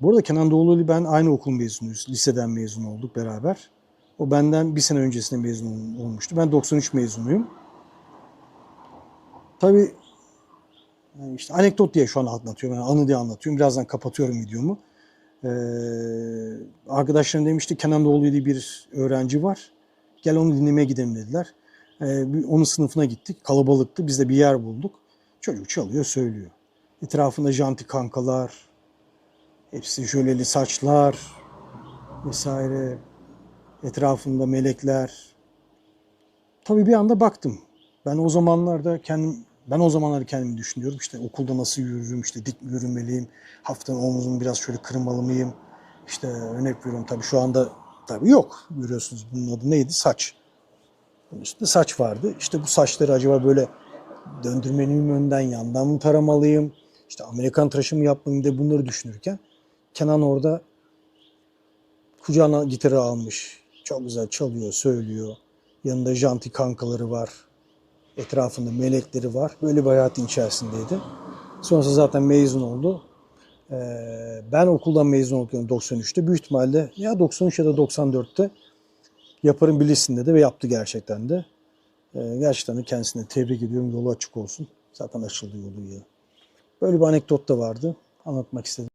Bu arada Kenan Doğulu ile ben aynı okul mezunuyuz. Liseden mezun olduk beraber. O benden bir sene öncesinde mezun ol- olmuştu. Ben 93 mezunuyum. Tabii yani işte anekdot diye şu an anlatıyorum. Yani anı diye anlatıyorum. Birazdan kapatıyorum videomu. Ee, arkadaşlarım demişti Kenan Doğulu diye bir öğrenci var. Gel onu dinlemeye gidelim dediler. Ee, onun sınıfına gittik. Kalabalıktı. Biz de bir yer bulduk. Çocuk çalıyor, söylüyor. Etrafında janti kankalar, hepsi jöleli saçlar vesaire. Etrafında melekler. Tabii bir anda baktım. Ben o zamanlarda kendim ben o zamanlar kendimi düşünüyorum. İşte okulda nasıl yürürüm, işte dik mi yürümeliyim, haftanın omuzumu biraz şöyle kırmalı mıyım? İşte örnek veriyorum tabii şu anda tabii yok. Görüyorsunuz bunun adı neydi? Saç. Bunun üstünde saç vardı. İşte bu saçları acaba böyle döndürmeli miyim önden, yandan mı taramalıyım? İşte Amerikan tıraşı mı yapmalıyım diye bunları düşünürken Kenan orada kucağına gitarı almış. Çok güzel çalıyor, söylüyor. Yanında janti kankaları var. Etrafında melekleri var. Böyle bir hayatın içerisindeydi. Sonrasında zaten mezun oldu. Ee, ben okuldan mezun oldum 93'te. Büyük ihtimalle ya 93 ya da 94'te yaparım bilirsin dedi ve yaptı gerçekten de. Ee, gerçekten de kendisine tebrik ediyorum. Yolu açık olsun. Zaten açıldı yolu ya. Böyle bir anekdot da vardı. Anlatmak istedim.